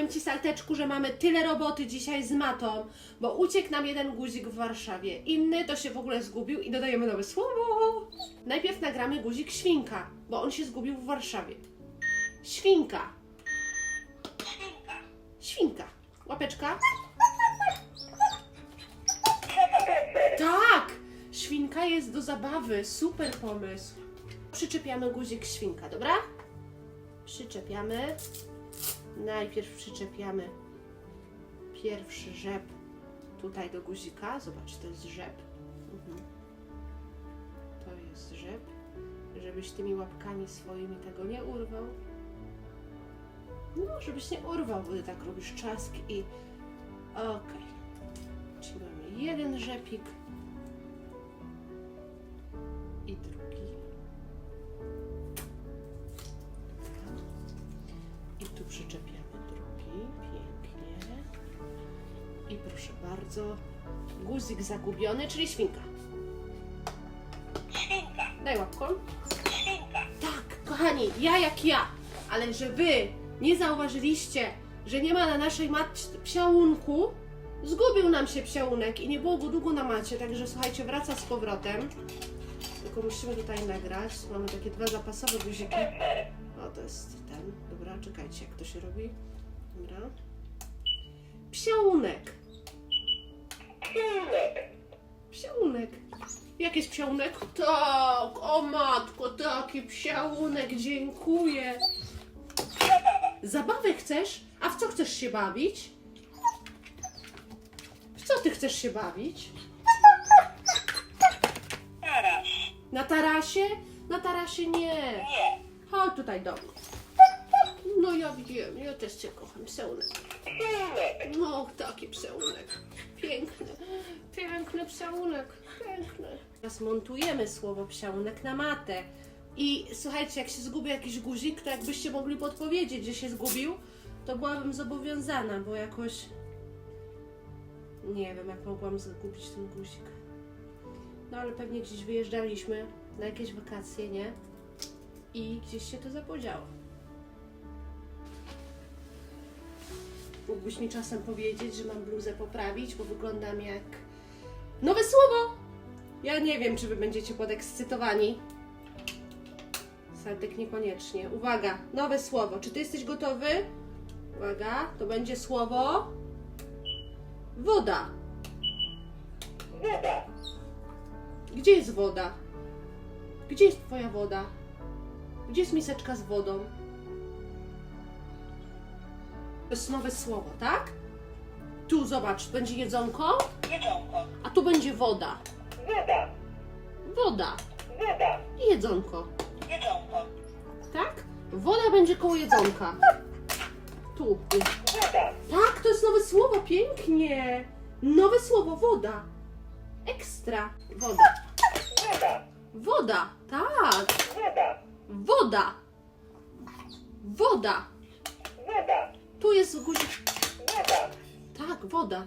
powiem Ci, Salteczku, że mamy tyle roboty dzisiaj z matą, bo uciekł nam jeden guzik w Warszawie, inny to się w ogóle zgubił i dodajemy nowe słowo. Najpierw nagramy guzik świnka, bo on się zgubił w Warszawie. Świnka. Świnka. Łapeczka. Tak! Świnka jest do zabawy. Super pomysł. Przyczepiamy guzik świnka, dobra? Przyczepiamy. Najpierw przyczepiamy pierwszy rzep tutaj do guzika. Zobacz, to jest rzep. Mhm. To jest rzep. Żebyś tymi łapkami swoimi tego nie urwał. No, żebyś nie urwał, ty tak robisz czask i... Okej. Czyli mamy jeden rzepik i drugi. Przyczepiamy drugi, pięknie. I proszę bardzo, guzik zagubiony, czyli świnka. Świnka, Daj łapką. świnka, Tak, kochani, ja jak ja, ale że wy nie zauważyliście, że nie ma na naszej matce psiałunku, zgubił nam się psiałunek i nie było go długo na macie, także słuchajcie, wraca z powrotem. Tylko musimy tutaj nagrać. Mamy takie dwa zapasowe guziki. O, to jest ten. Dobra, czekajcie, jak to się robi. Dobra. Psiałunek. Psiałunek. Jak jest psiałunek? Tak, o matko, taki psiałunek, dziękuję. Zabawę chcesz? A w co chcesz się bawić? W co ty chcesz się bawić? Na tarasie? Na tarasie nie. nie, Chodź tutaj do mnie. No ja wiem, ja też cię kocham, świnek, No, taki pseunek. Piękny, piękny pseunek, piękny. Teraz montujemy słowo psiałunek na matę. I słuchajcie, jak się zgubi jakiś guzik, to jakbyście mogli podpowiedzieć, że się zgubił, to byłabym zobowiązana, bo jakoś... Nie wiem, jak mogłam zgubić ten guzik. No ale pewnie gdzieś wyjeżdżaliśmy na jakieś wakacje, nie? I gdzieś się to zapodziało. Mógłbyś mi czasem powiedzieć, że mam bluzę poprawić, bo wyglądam jak nowe słowo. Ja nie wiem, czy wy będziecie podekscytowani. Saltek niekoniecznie. Uwaga, nowe słowo. Czy ty jesteś gotowy? Uwaga, to będzie słowo woda. woda, Gdzie jest woda? Gdzie jest twoja woda? Gdzie jest miseczka z wodą? To jest nowe słowo, tak? Tu zobacz, będzie jedzonko, jedzonko, a tu będzie woda. woda, Woda woda, i jedzonko, jedzonko, tak? Woda będzie koło jedzonka. Tu. woda, Tak, to jest nowe słowo, pięknie. Nowe słowo, woda. Ekstra. Woda. woda, Woda, tak. woda, Woda. Woda. woda, Tu jest guzik. woda, Tak, woda.